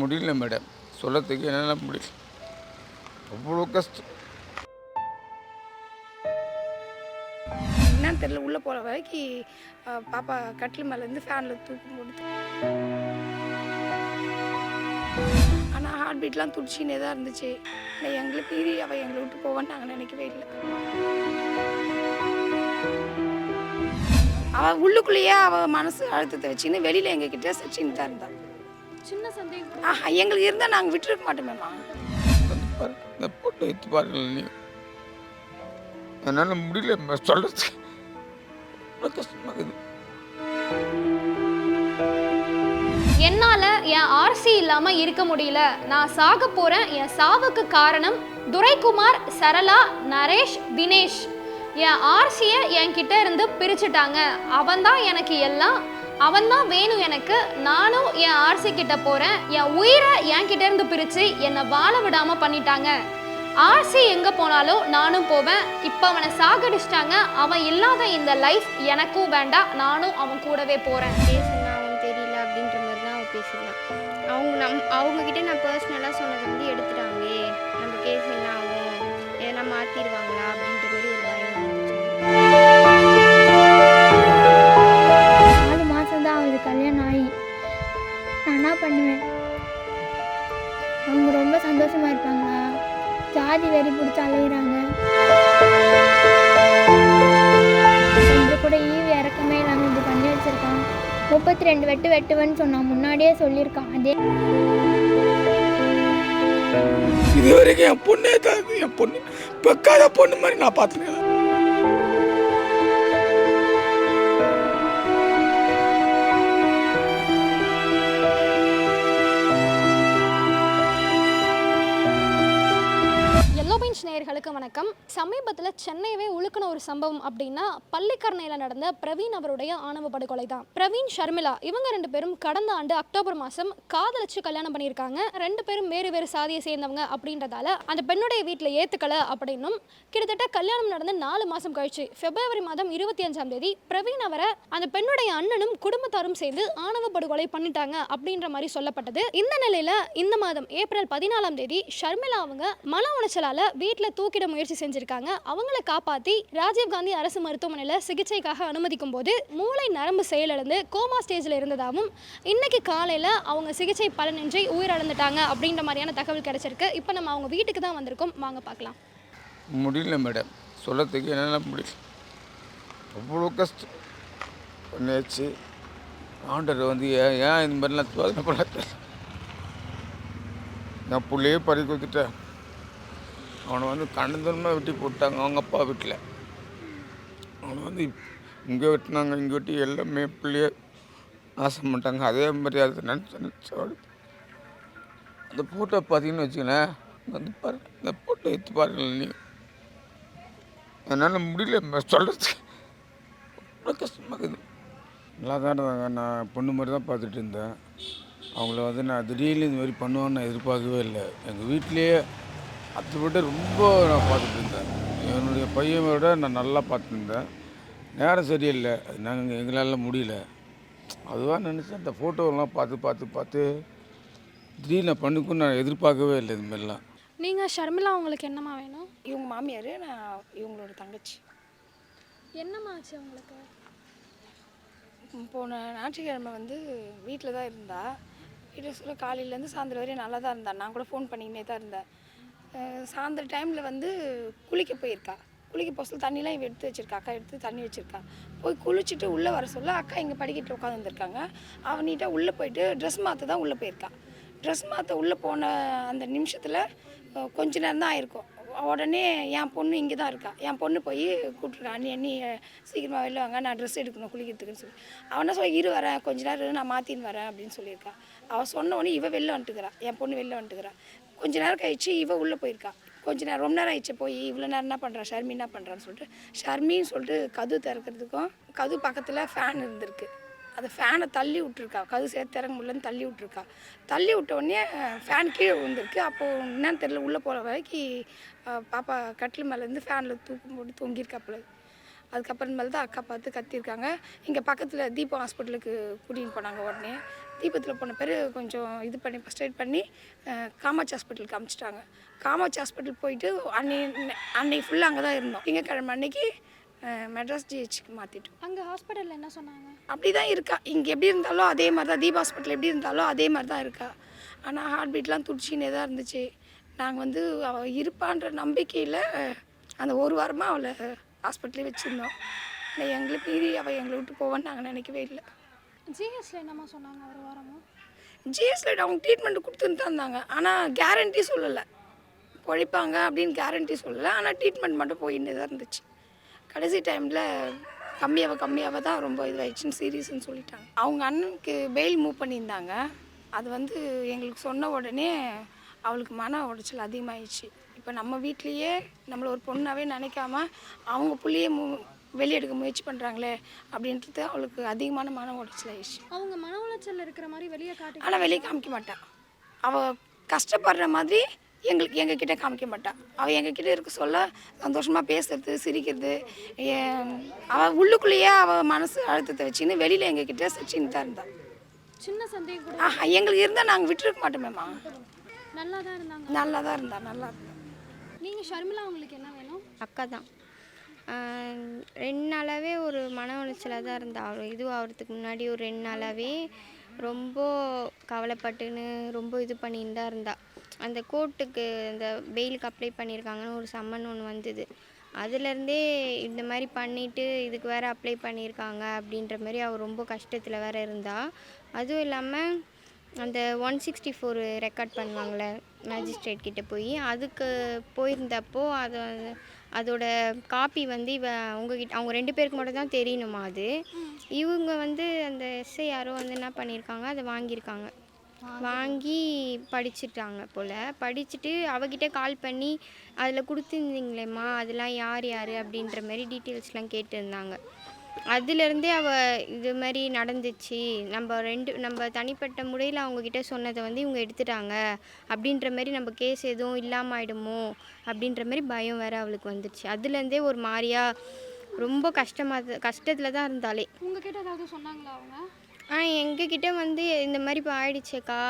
முடியல மேடம். சொல்லத்துக்கு என்னால் முடியல. அவ்வளோ கஷ்டம். என்னன்னு தெரியல உள்ளே போகிற வரைக்கும் பாப்பா கட்டில் மேலேருந்து ஃபேனில் தூக்கி கொடுத்து ஆனால் ஹார்ட் பீட்லாம் துடிச்சின்னே தான் இருந்துச்சு. ஆனால் எங்களுக்கு மீறி அவள் எங்களை விட்டு போவான்னு நாங்கள் நினைக்கவே இல்லை. அவள் உள்ளுக்குள்ளேயே அவள் மனசு அழுத்தத்தை வச்சுன்னு வெளியில் எங்ககிட்ட சச்சின்னு தான் இருந்தாள் சின்ன சந்தேகம். ஆஹா எங்களுக்கு இருந்தால் நாங்கள் விட்டுருக்க மாட்டோமேம்மா இந்த போட்டோ எடுத்து பாருங்கள் நீ. என்னால் முடியல ம- சொல்றதுக்கு. அவ்வளோ கஷ்டமாக இருக்குது. என்னால என் ஆர்சி இல்லாம இருக்க முடியல. நான் சாக போறேன். என் சாவுக்கு காரணம் துரைக்குமார் சரளா நரேஷ் தினேஷ். என் ஆர்சியை என்கிட்ட இருந்து பிரிச்சுட்டாங்க. அவன்தான் எனக்கு எல்லாம் அவன் தான் வேணும் எனக்கு. நானும் என் ஆர்சி கிட்ட போறேன். என் உயிரை என் இருந்து பிரிச்சு என்னை வாழ விடாம பண்ணிட்டாங்க. ஆர்சி எங்க போனாலும் நானும் போவேன். இப்போ அவனை சாகடிச்சிட்டாங்க. அவன் இல்லாத இந்த லைஃப் எனக்கும் வேண்டாம். நானும் அவன் கூடவே போறேன். பேசுனா அவன் தெரியல அப்படின்ற மாதிரி தான் அவன் பேசியிருந்தான். அவங்க நம் அவங்கக்கிட்ட நான் பர்சனலாக சொன்னது இது வரைக்கும் என் பொண்ணே தான் என் பொண்ணு பெக்காத பொண்ணு மாதிரி நான் பார்த்துருக்கேன் பெஞ்ச் வணக்கம். சமீபத்தில் சென்னையவே உழுக்கின ஒரு சம்பவம் அப்படின்னா பள்ளிக்கரணையில் நடந்த பிரவீன் அவருடைய ஆணவ படுகொலை தான். பிரவீன் ஷர்மிளா இவங்க ரெண்டு பேரும் கடந்த ஆண்டு அக்டோபர் மாதம் காதலிச்சு கல்யாணம் பண்ணியிருக்காங்க. ரெண்டு பேரும் வேறு வேறு சாதியை சேர்ந்தவங்க அப்படின்றதால அந்த பெண்ணுடைய வீட்டில் ஏற்றுக்கல அப்படின்னும் கிட்டத்தட்ட கல்யாணம் நடந்து நாலு மாதம் கழிச்சு பிப்ரவரி மாதம் இருபத்தி அஞ்சாம் தேதி பிரவீன் அவரை அந்த பெண்ணுடைய அண்ணனும் குடும்பத்தாரும் சேர்ந்து ஆணவ படுகொலை பண்ணிட்டாங்க அப்படின்ற மாதிரி சொல்லப்பட்டது. இந்த நிலையில் இந்த மாதம் ஏப்ரல் பதினாலாம் தேதி ஷர்மிளா அவங்க மன உளைச்சலால் வீட்டில் தூக்கிட முயற்சி செஞ்சிருக்காங்க. அவங்கள காப்பாற்றி ராஜீவ்காந்தி அரசு மருத்துவமனையில் சிகிச்சைக்காக அனுமதிக்கும் போது மூளை நரம்பு செயலிழந்து கோமா ஸ்டேஜில் இருந்ததாகவும் இன்னைக்கு காலையில் அவங்க சிகிச்சை பலனின்றி உயிரிழந்துட்டாங்க அப்படின்ற மாதிரியான தகவல் கிடைச்சிருக்கு. இப்போ நம்ம அவங்க வீட்டுக்கு தான் வந்திருக்கோம். வாங்க பார்க்கலாம். முடியல மேடம். சொல்லத்துக்கு என்னென்ன முடியல. அவ்வளோ கஷ்டம். பண்ணியாச்சு ஆண்டர் வந்து ஏன் ஏன் இந்த மாதிரிலாம் நான் பிள்ளையே பறி கொடுத்துட்டேன் அவனை வந்து கண்டந்தரமாக வெட்டி போட்டாங்க அவங்க அப்பா வீட்டில் அவனை வந்து இங்கே வெட்டினாங்க இங்கே வெட்டி எல்லாமே பிள்ளையே நாசம் பண்ணிட்டாங்க. அதே மாதிரி அது நினச்சி நினச்சி அந்த ஃபோட்டோ பார்த்தீங்கன்னு வச்சுக்கோங்களேன் வந்து பாரு இந்த ஃபோட்டோ எடுத்து பாருங்கள் நீ என்னால் முடியல ம- சொல்றதுக்கு. கஷ்டமாக இருக்குது. நல்லா தான் இருந்தாங்க. நான் பொண்ணு மாதிரி தான் பார்த்துட்டு இருந்தேன். அவங்கள வந்து நான் திடீர்னு இந்த மாதிரி பண்ணுவான்னு நான் எதிர்பார்க்கவே இல்லை. எங்கள் வீட்டிலேயே அதை விட ரொம்ப நான் பார்த்துட்டு இருந்தேன் என்னுடைய பையனை விட நான் நல்லா பார்த்துருந்தேன் நேரம் சரியில்லை. அது நாங்கள் எங்களால் முடியல. அதுவாக நினச்சேன். அந்த ஃபோட்டோவெல்லாம் பார்த்து பார்த்து பார்த்து திடீர்னு நான் பண்ணுக்குன்னு நான் எதிர்பார்க்கவே இல்லை இது மாதிரிலாம். நீங்கள் ஷர்மிளா உங்களுக்கு என்னம்மா வேணும்? இவங்க மாமியார் நான் இவங்களோட தங்கச்சி. என்னம்மா ஆச்சு உங்களுக்கு? போன ஞாயிற்றுக்கிழமை வந்து வீட்டில் தான் இருந்தா. வீட்டில் சொல்ல காலையிலேருந்து சாயந்தரம் வரையும் நல்லா தான் இருந்தா. நான் கூட ஃபோன் பண்ணிக்கினே தான் இருந்தேன். சாயந்தர டைமில் வந்து குளிக்க போயிருக்கா. குளிக்க போக சொல்ல தண்ணிலாம் இவ எடுத்து வச்சிருக்கா அக்கா எடுத்து தண்ணி வச்சிருக்கா. போய் குளிச்சுட்டு உள்ளே வர சொல்ல அக்கா இங்கே படிக்கட்டில் உட்காந்துருக்காங்க அவன் நீட்டாக உள்ளே போயிட்டு ட்ரெஸ் மாற்ற தான் உள்ளே போயிருக்கா. ட்ரெஸ் மாற்ற உள்ளே போன அந்த நிமிஷத்தில் கொஞ்ச நேரம் தான் ஆயிருக்கும். உடனே என் பொண்ணு இங்கே தான் இருக்கா. என் பொண்ணு போய் கூப்பிட்ருக்கா அண்ணி அண்ணி சீக்கிரமாக வெளில வாங்க நான் ட்ரெஸ் எடுக்கணும் குளிக்கிறதுக்குன்னு சொல்லி. அவனா சொல்லி இரு வரேன் கொஞ்ச நேரம் நான் மாற்றின்னு வரேன் அப்படின்னு சொல்லியிருக்கா. அவள் சொன்ன உடனே இவ வெளில வந்துட்டுக்கிறா என் பொண்ணு வெளில வந்துட்டுக்கிறா கொஞ்ச நேரம் கழிச்சு இவ உள்ளே போயிருக்கா. கொஞ்ச நேரம் ரொம்ப நேரம் ஆயிடுச்சு போய் இவ்வளோ நேரம் என்ன பண்ணுறா ஷர்மி என்ன பண்ணுறான்னு சொல்லிட்டு ஷர்மின்னு சொல்லிட்டு கது திறக்கிறதுக்கும் கது பக்கத்தில் ஃபேன் இருந்திருக்கு. அது ஃபேனை தள்ளி விட்ருக்கா கது சேர்த்து இறங்க முடியலன்னு தள்ளி விட்ருக்கா தள்ளி விட்ட உடனே ஃபேன் கீழே விழுந்திருக்கு. அப்போது என்னன்னு தெரியல உள்ளே போகிற வரைக்கும் பாப்பா கட்டில் மேலேருந்து ஃபேனில் தூக்கம் போட்டு தொங்கியிருக்காப்புல அதுக்கப்புறமேல தான் அக்கா பார்த்து கத்திருக்காங்க இங்கே பக்கத்தில் தீபம் ஹாஸ்பிட்டலுக்கு கூட்டிகிட்டு போனாங்க உடனே. தீபத்தில் போன பேர் கொஞ்சம் இது பண்ணி ஃபஸ்ட் எய்ட் பண்ணி காமாட்சி ஹாஸ்பிட்டலுக்கு அமுச்சிட்டாங்க. காமாட்சி ஹாஸ்பிட்டல் போயிட்டு அன்னை அன்னைக்கு ஃபுல்லாக அங்கே தான் இருந்தோம். திங்கக்கிழமை அன்னைக்கு மெட்ராஸ் ஜிஹெச்சுக்கு மாற்றிட்டோம் அங்கே ஹாஸ்பிட்டலில் என்ன சொன்னாங்க? அப்படி தான் இருக்கா. இங்கே எப்படி இருந்தாலும் அதே மாதிரி தான் தீபா ஹாஸ்பிட்டல் எப்படி இருந்தாலும் அதே மாதிரி தான் இருக்கா. ஆனால் ஹார்ட் பீட்லாம் துடிச்சின்னே தான் இருந்துச்சு. நாங்கள் வந்து அவள் இருப்பான்ற நம்பிக்கையில் அந்த ஒரு வாரமாக அவளை ஹாஸ்பிட்டலே வச்சுருந்தோம். ஆனால் எங்களை மீறி அவள் எங்களை விட்டு போவான்னு நாங்கள் நினைக்கவே இல்லை. ஜிஹெச்சில் என்னம்மா சொன்னாங்க ஒரு வாரமும் ஜிஎஸ்ல அவங்க ட்ரீட்மெண்ட் கொடுத்துன்னு தான் இருந்தாங்க. ஆனால் கேரண்டி சொல்லலை. பொழைப்பாங்க அப்படின்னு கேரண்டி சொல்லலை. ஆனால் ட்ரீட்மெண்ட் மட்டும் போயின்னு தான் இருந்துச்சு. கடைசி டைமில் கம்மியாக கம்மியாக தான் ரொம்ப இதுவாயிடுச்சுன்னு சீரியஸ்னு சொல்லிட்டாங்க. அவங்க அண்ணனுக்கு பெயில் மூவ் பண்ணியிருந்தாங்க. அது வந்து எங்களுக்கு சொன்ன உடனே அவளுக்கு மன உடைச்சல் அதிகமாகிடுச்சு இப்போ நம்ம வீட்லேயே நம்மளை ஒரு பொண்ணாவே நினைக்காம அவங்க புள்ளையே மூ வெளியெடுக்க முயற்சி பண்ணுறாங்களே அப்படின்றது அவளுக்கு அதிகமான மன உடைச்சல் ஆயிடுச்சு. அவங்க மன உளைச்சல் இருக்கிற மாதிரி வெளியே காட்டி ஆனால் வெளியே காமிக்க மாட்டான் அவள் கஷ்டப்படுற மாதிரி எங்களுக்கு எங்ககிட்ட காமிக்க மாட்டான் அவள் எங்ககிட்ட இருக்க சொல்ல சந்தோஷமாக பேசுறது சிரிக்கிறது அவள் உள்ளுக்குள்ளேயே அவள் மனசு அழுத்தத்தை வச்சுன்னு வெளியில் எங்ககிட்ட சிரிச்சின்னு தான் இருந்தாள் சின்ன சந்தேகம் ஆஹா எங்களுக்கு இருந்தால் நாங்கள் விட்டுருக்க மாட்டோமேம்மா. நல்லா தான் இருந்தாங்க. நல்லா தான் இருந்தா நல்லா இருந்தா. நீங்கள் ஷர்மிளா உங்களுக்கு என்ன வேணும்? அக்கா தான் ரெண்டு நாளாகவே ஒரு மன உளைச்சலாக தான் இருந்தா. அவள் இது ஆகிறதுக்கு முன்னாடி ஒரு ரெண்டு நாளாகவே ரொம்ப கவலைப்பட்டுன்னு ரொம்ப இது பண்ணின்னு தான் இருந்தா. அந்த கோர்ட்டுக்கு இந்த பெயிலுக்கு அப்ளை பண்ணியிருக்காங்கன்னு ஒரு சம்மன் ஒன்று வந்தது. அதுலேருந்தே இந்த மாதிரி பண்ணிவிட்டு இதுக்கு வேறு அப்ளை பண்ணியிருக்காங்க அப்படின்ற மாதிரி அவள் ரொம்ப கஷ்டத்தில் வேற இருந்தா. அதுவும் இல்லாமல் அந்த ஒன் சிக்ஸ்டி ஃபோர் ரெக்கார்ட் பண்ணுவாங்கள்ல மேஜிஸ்ட்ரேட் கிட்டே போய் அதுக்கு போயிருந்தப்போ அது அதோட காப்பி வந்து இவ உங்ககிட்ட அவங்க ரெண்டு பேருக்கு மட்டும் தான் தெரியணுமா அது? இவங்க வந்து அந்த எஸ்ஐ யாரோ வந்து என்ன பண்ணியிருக்காங்க அதை வாங்கியிருக்காங்க. வாங்கி படிச்சுட்டாங்க போல். படிச்சுட்டு அவகிட்ட கால் பண்ணி அதில் கொடுத்துருந்தீங்களேம்மா அதெல்லாம் யார் யார்? அப்படின்ற மாதிரி டீட்டெயில்ஸ்லாம் கேட்டிருந்தாங்க. அதுலேருந்தே அவள் இது மாதிரி நடந்துச்சு. நம்ம ரெண்டு நம்ம தனிப்பட்ட முறையில் அவங்கக்கிட்ட சொன்னதை வந்து இவங்க எடுத்துட்டாங்க. அப்படின்ற மாதிரி நம்ம கேஸ் எதுவும் இல்லாமல் ஆயிடுமோ? அப்படின்ற மாதிரி பயம் வேற அவளுக்கு வந்துடுச்சு அதுலேருந்தே ஒரு மாதிரியா ரொம்ப கஷ்டமாக கஷ்டத்தில் தான் இருந்தாலே. உங்ககிட்ட ஏதாவது சொன்னாங்களா அவங்க? ஆ எங்ககிட்ட வந்து இந்த மாதிரி இப்போ ஆயிடுச்சேக்கா.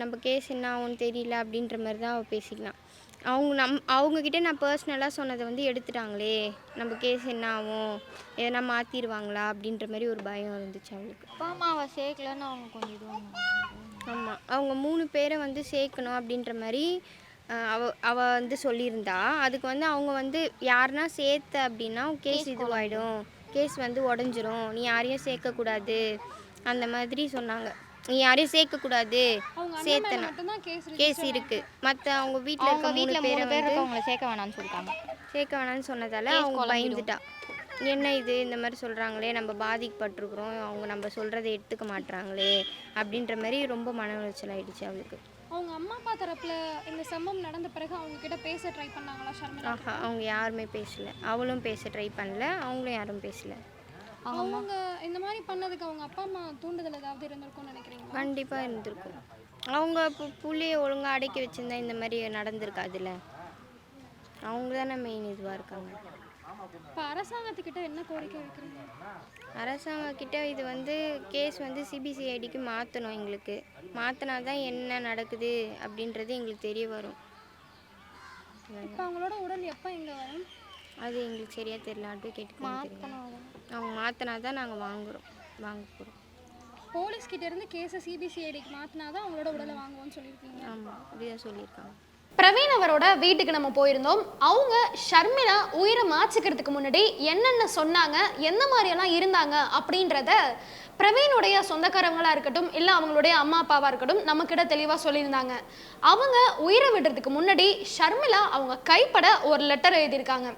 நம்ம கேஸ் என்ன ஆகும்னு தெரியல அப்படின்ற மாதிரி தான் அவள் பேசிக்கலாம். அவங்க நம் அவங்கக்கிட்ட நான் பர்சனலாக சொன்னதை வந்து எடுத்துட்டாங்களே. நம்ம கேஸ் என்ன ஆகும்? எதனா மாற்றிடுவாங்களா அப்படின்ற மாதிரி ஒரு பயம் இருந்துச்சு அவளுக்கு அப்பா அம்மாவை சேர்க்கலன்னு அவங்க கொஞ்சம் இதுவாங்க ஆமாம் அவங்க மூணு பேரை வந்து சேர்க்கணும் அப்படின்ற மாதிரி அவ அவ வந்து சொல்லியிருந்தா. அதுக்கு வந்து அவங்க வந்து யாருன்னா சேர்த்த அப்படின்னா கேஸ் இதுவாயிடும். கேஸ் வந்து உடஞ்சிரும். நீ யாரையும் சேர்க்கக்கூடாது. அந்த மாதிரி சொன்னாங்க. யாரையும் சேர்க்கக்கூடாது. சேர்த்தனா கேஸ் கேஸ் இருக்கு. மற்ற அவங்க வீட்டில் இருக்க வீட்டில் பேரை மூணு பேர் இருக்கவங்களை சேர்க்க வேணாம்னு சொல்லிட்டாங்க. சேர்க்க வேணாம்னு சொன்னதால அவங்க. பயந்துட்டா. என்ன இது? இந்த மாதிரி சொல்கிறாங்களே நம்ம பாதிக்கப்பட்டிருக்கிறோம். அவங்க நம்ம சொல்கிறத எடுத்துக்க மாட்றாங்களே அப்படின்ற மாதிரி ரொம்ப மன உளைச்சல் ஆயிடுச்சு அவளுக்கு. அவங்க அம்மா அப்பா தரப்புல இந்த சம்பவம் நடந்த பிறகு அவங்க கிட்ட பேச ட்ரை பண்ணாங்களா ஷர்மிளா? ஆஹா அவங்க யாருமே பேசல. அவளும் பேச ட்ரை பண்ணல அவங்களும் யாரும் பேசல. அவங்க இந்த மாதிரி பண்ணதுக்கு அவங்க அப்பா அம்மா தூண்டுதல் ஏதாவது இருந்திருக்கும்னு நினைக்கிறீங்களா? கண்டிப்பாக இருந்திருக்கும். அவங்க இப்போ புள்ளைய ஒழுங்காக அடக்கி வச்சிருந்தா இந்த மாதிரி நடந்திருக்காதுல்ல அவங்க தானே மெயின் இதுவாக இருக்காங்க. இப்போ அரசாங்கத்துக்கிட்ட என்ன கோரிக்கை வைக்கிறீங்க? அரசாங்கம் கிட்ட இது வந்து கேஸ் வந்து சிபிசிஐடிக்கு மாற்றணும் எங்களுக்கு. மாற்றினா தான் என்ன நடக்குது அப்படின்றது எங்களுக்கு தெரிய வரும். இப்போ அவங்களோட உடல் எப்போ இங்கே வரும்? அது எங்களுக்கு சரியாக தெரியல அட்வொகேட்டுக்கு தெரியும். அவங்க மாற்றினா தான் நாங்கள் வாங்குகிறோம் வாங்க போகிறோம் போலீஸ் கிட்ட இருந்து கேஸை சிபிசிஐடிக்கு மாற்றினா தான் அவங்களோட உடலை வாங்குவோம்னு சொல்லியிருக்கீங்க. ஆமாம் அப்படிதான் சொல்லியிருக்காங்க. பிரவீன் அவரோட வீட்டுக்கு நம்ம போயிருந்தோம். அவங்க ஷர்மிளா உயிரை மாச்சிக்கிறதுக்கு முன்னாடி என்னென்ன சொன்னாங்க எந்த மாதிரியெல்லாம் இருந்தாங்க அப்படின்றத பிரவீனுடைய சொந்தக்காரங்களா இருக்கட்டும் இல்லை அவங்களுடைய அம்மா அப்பாவா இருக்கட்டும் நம்மக்கிட்ட தெளிவாக சொல்லியிருந்தாங்க. அவங்க உயிரை விடுறதுக்கு முன்னாடி ஷர்மிளா அவங்க கைப்பட ஒரு லெட்டர் எழுதியிருக்காங்க.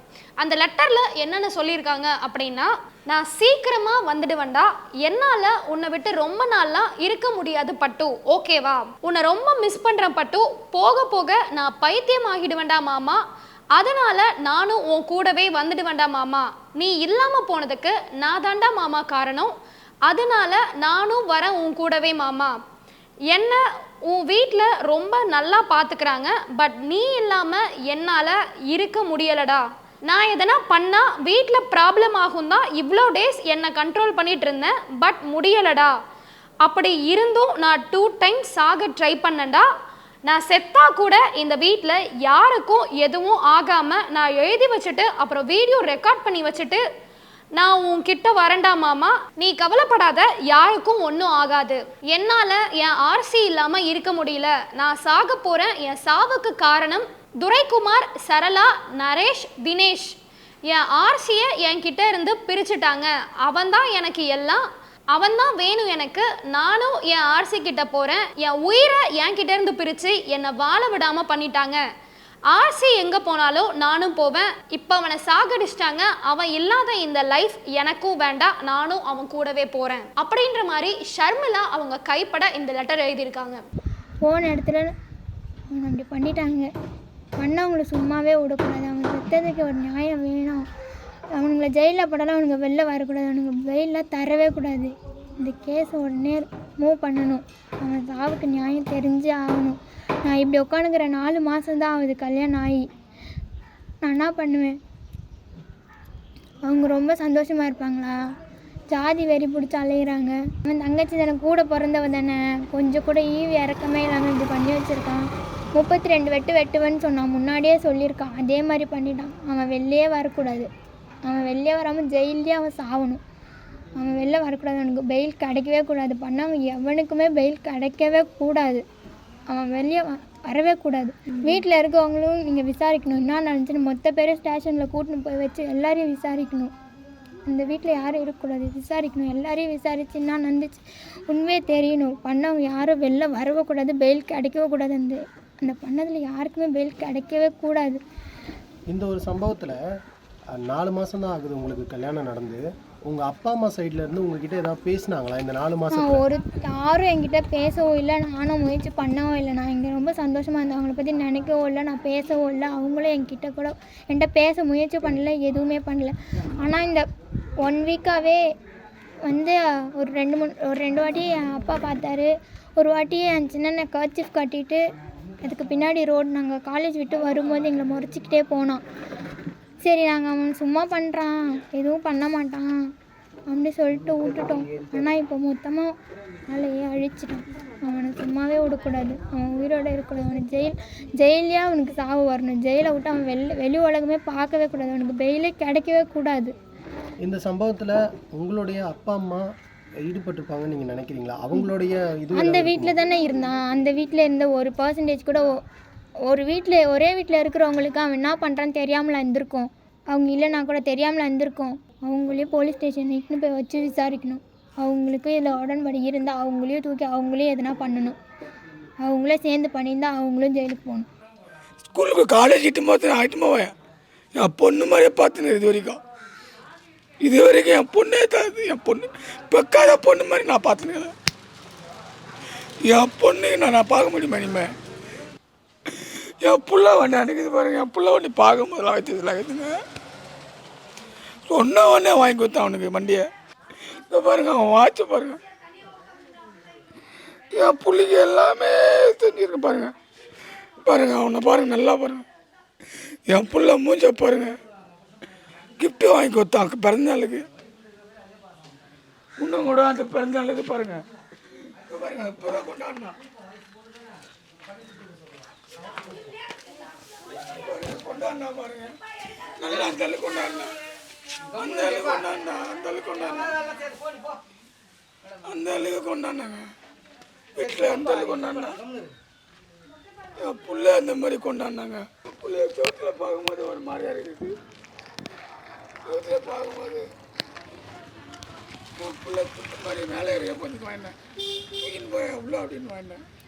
அந்த லெட்டரில் என்னென்ன சொல்லியிருக்காங்க அப்படின்னா நான் சீக்கிரமா வந்துடுவேன்டா. என்னால் உன்னை விட்டு ரொம்ப நாள்லாம் இருக்க முடியாது பட்டு. ஓகேவா? உன்னை ரொம்ப மிஸ் பண்ணுறேன் பட்டு. போக போக நான் பைத்தியம் ஆகிடுவேண்டா மாமா. அதனால நானும் உன் கூடவே வந்துடுவேண்டா மாமா. நீ இல்லாமல் போனதுக்கு நான் தாண்டா மாமா காரணம். அதனால நானும் வரேன் உன் கூடவே மாமா. என்ன உன் வீட்டில் ரொம்ப நல்லா பார்த்துக்கிறாங்க பட் நீ இல்லாமல் என்னால் இருக்க முடியலடா. நான் எதனா பண்ணால் வீட்டில் ப்ராப்ளம் ஆகும் தான் இவ்வளோ டேஸ் என்னை கண்ட்ரோல் பண்ணிட்டு இருந்தேன் பட் முடியலடா. அப்படி இருந்தும் நான் டூ டைம்ஸ் சாக ட்ரை பண்ணேன்டா. நான் செத்தா கூட இந்த வீட்டில் யாருக்கும் எதுவும் ஆகாமல் நான் எழுதி வச்சுட்டு அப்புறம் வீடியோ ரெக்கார்ட் பண்ணி வச்சுட்டு நான் உன்கிட்ட வரண்டா மாமா. நீ கவலைப்படாத யாருக்கும் ஒன்றும் ஆகாது. என்னால் என் ஆர்சி இல்லாமல் இருக்க முடியல. நான் சாக போகிறேன் என் சாவுக்கு காரணம் துரைக்குமார் சரளா நரேஷ் தினேஷ். என் ஆர்சியை என்கிட்ட இருந்து பிரிச்சுட்டாங்க. அவன்தான் எனக்கு எல்லாம். அவன்தான் வேணும் எனக்கு. நானும் என் ஆர்சி கிட்ட போகிறேன் என் உயிரை என்கிட்ட இருந்து பிரித்து என்னை வாழ விடாமல் பண்ணிட்டாங்க. ஆர்சி எங்கே போனாலும் நானும் போவேன். இப்போ அவனை சாகடிச்சிட்டாங்க. அவன் இல்லாத இந்த லைஃப் எனக்கும் வேண்டாம். நானும் அவன் கூடவே போகிறேன் அப்படின்ற மாதிரி ஷர்மிளா அவங்க கைப்பட இந்த லெட்டர் எழுதியிருக்காங்க. போன இடத்துல அப்படி பண்ணிட்டாங்க. பண்ணவங்கள சும்மாவே விடக்கூடாது. அவங்க செத்ததுக்கு ஒரு நியாயம் வேணும். அவனுங்களை ஜெயிலில் போட்டாலும் அவனுங்க வெளில வரக்கூடாது. அவனுங்க வெயிலில் தரவே கூடாது. இந்த கேஸை உடனே மூவ் பண்ணணும். அவன் சாவுக்கு நியாயம் தெரிஞ்சு ஆகணும். நான் இப்படி உட்காந்துக்கிற நாலு மாதம்தான் ஆகுது. கல்யாணம் ஆகி. நான் என்ன பண்ணுவேன்? அவங்க ரொம்ப சந்தோஷமாக இருப்பாங்களா? ஜாதி வெறி பிடிச்சி அலையிறாங்க. அவன் தங்கச்சி தானே கூட பிறந்தவ தானே. கொஞ்சம் கூட ஈவி இறக்கமே இல்லாமல் இப்படி பண்ணி வச்சுருக்கான். முப்பத்தி ரெண்டு வெட்டு வெட்டுவேன்னு சொன்னான். முன்னாடியே சொல்லியிருக்கான். அதே மாதிரி பண்ணிட்டான். அவன் வெளிலே வரக்கூடாது. அவன் வெளியே வராமல் ஜெயிலே அவன் சாகணும் அவன் வெளில வரக்கூடாது. அவனுக்கு பெயில் கிடைக்கவே கூடாது. பண்ணவங்க எவனுக்குமே பெயில் கிடைக்கவே கூடாது. அவன் வெளியே வ- வரவே கூடாது. வீட்டில் இருக்கவங்களும் நீங்கள் விசாரிக்கணும். என்ன நடந்துச்சுன்னு மொத்த பேரும் ஸ்டேஷனில் கூட்டின்னு போய் வச்சு எல்லாரையும் விசாரிக்கணும். இந்த வீட்டில் யாரும் இருக்கக்கூடாது. விசாரிக்கணும். எல்லாரையும் விசாரிச்சு என்ன நடந்துச்சு. உண்மையே தெரியணும். பண்ணவங்க யாரும் வெளில வரவே கூடாது. பெயில் கிடைக்கவே கூடாது அந்த அந்த பண்ணதில் யாருக்குமே பெயில் கிடைக்கவே கூடாது. இந்த ஒரு சம்பவத்தில் நாலு மாதம் தான் ஆகுது உங்களுக்கு கல்யாணம் நடந்து. உங்கள் அப்பா அம்மா சைடுல இருந்து உங்ககிட்ட ஏதாவது பேசினாங்களா இந்த நாலு மாதம் ஒரு யாரும் என்கிட்ட பேசவும் இல்லை நானும் முயற்சி பண்ணவும் இல்லை. நான் இங்கே ரொம்ப சந்தோஷமாக இருந்தேன். அவங்கள பற்றி நினைக்கவும் இல்லை நான் பேசவும் இல்லை. அவங்களும் என்கிட்ட கூட என்கிட்ட பேச முயற்சி பண்ணல எதுவுமே பண்ணல. ஆனால் இந்த ஒன் வீக்காகவே வந்து ஒரு ரெண்டு மூணு ஒரு ரெண்டு வாட்டி என் அப்பா பார்த்தாரு. ஒரு வாட்டி என் சின்ன கர்ச்சிஃப் கட்டிட்டு அதுக்கு பின்னாடி ரோடு நாங்கள் காலேஜ் விட்டு வரும்போது எங்களை முறைச்சிக்கிட்டே போனான். சரி நாங்கள் அவன் சும்மா பண்ணுறான் எதுவும் பண்ண மாட்டான். அப்படி சொல்லிட்டு விட்டுட்டோம். ஆனால் இப்போ மொத்தமாக வேலையே அழிச்சிட்டான். அவனை சும்மாவே விடக்கூடாது. அவன் உயிரோட இருக்கக்கூடாது. அவனை ஜெயில் ஜெயிலே அவனுக்கு சாவு வரணும். ஜெயிலை விட்டு அவன் வெளில வெளி உலகமே பார்க்கவே கூடாது. அவனுக்கு பெயிலே கிடைக்கவே கூடாது. இந்த சம்பவத்தில் உங்களுடைய அப்பா அம்மா ஈடுபட்டிருப்பாங்கன்னு நீங்கள் நினைக்கிறீங்களா? அவங்களுடைய இது அந்த வீட்டில் தானே இருந்தான். அந்த வீட்டில் இருந்த ஒரு பர்சன்டேஜ் கூட ஒரு வீட்டில் ஒரே வீட்டில் இருக்கிறவங்களுக்கு அவன் என்ன பண்ணுறான்னு தெரியாமல் இருந்திருக்கும். அவங்க இல்லைனா கூட தெரியாமல் இருந்திருக்கும். அவங்களே போலீஸ் ஸ்டேஷன் இட்டுன்னு போய் வச்சு விசாரிக்கணும். அவங்களுக்கு இதில் உடன்படி இருந்தால் அவங்களையும் தூக்கி அவங்களையும் எதனா பண்ணணும். அவங்களே சேர்ந்து பண்ணியிருந்தா அவங்களும் ஜெயிலுக்கு போகணும். ஸ்கூலுக்கு காலேஜ் இட்டு போது ஆகிட்டு போவேன் என் பொண்ணு மாதிரியே பார்த்துனேன் இது வரைக்கும். இது வரைக்கும் என் பொண்ணே தான் என் பொண்ணு பெக்காத பொண்ணு மாதிரி நான் பார்த்துனேன் என் பொண்ணு நான் நான் பார்க்க முடியுமா இனிமே? என் புள்ள வண்டி அன்னைக்கு பாருங்க. என் புள்ள வண்டி பார்க்கும்போதெல்லாம் வச்சதுல ஆகுதுங்க சொன்ன உடனே வாங்கி கொடுத்தான் அவனுக்கு வண்டியை. இதை பாருங்க அவன் வாட்சை பாருங்க. என் புள்ளிக்கு எல்லாமே செஞ்சுருக்கு பாருங்க. பாருங்க அவனை பாருங்க நல்லா பாருங்க. என் புள்ள மூஞ்ச பாருங்க. கிஃப்ட்டு வாங்கி கொடுத்தான் பிறந்தநாளுக்கு இன்னும் கூட அந்த பிறந்தநாளுக்கு பாருங்க. இங்க பாருங்க இப்போதான் கொண்டாடினான் கொண்டாடினா. பாருங்கள் நல்லா அந்த அளவுக்கு கொண்டாடினா. அந்த அளவுக்கு கொண்டாடினா அந்த அளவுக்கு கொண்டாடினா. அந்த அளவுக்கு கொண்டாடினாங்க. வீட்டில் அந்த அளவுக்கு கொண்டாடினா. என் புள்ள அந்த மாதிரி கொண்டாடினாங்க. புள்ளைய சோட்டில் பார்க்கும்போது ஒரு மாதிரியாக இருக்குது. சோட்டில் பார்க்கும்போது பிள்ளை மாதிரி மேலே ஏறிய கொஞ்சம் வாங்கினேன் போய் அவ்வளோ அப்படின்னு வாங்கினேன்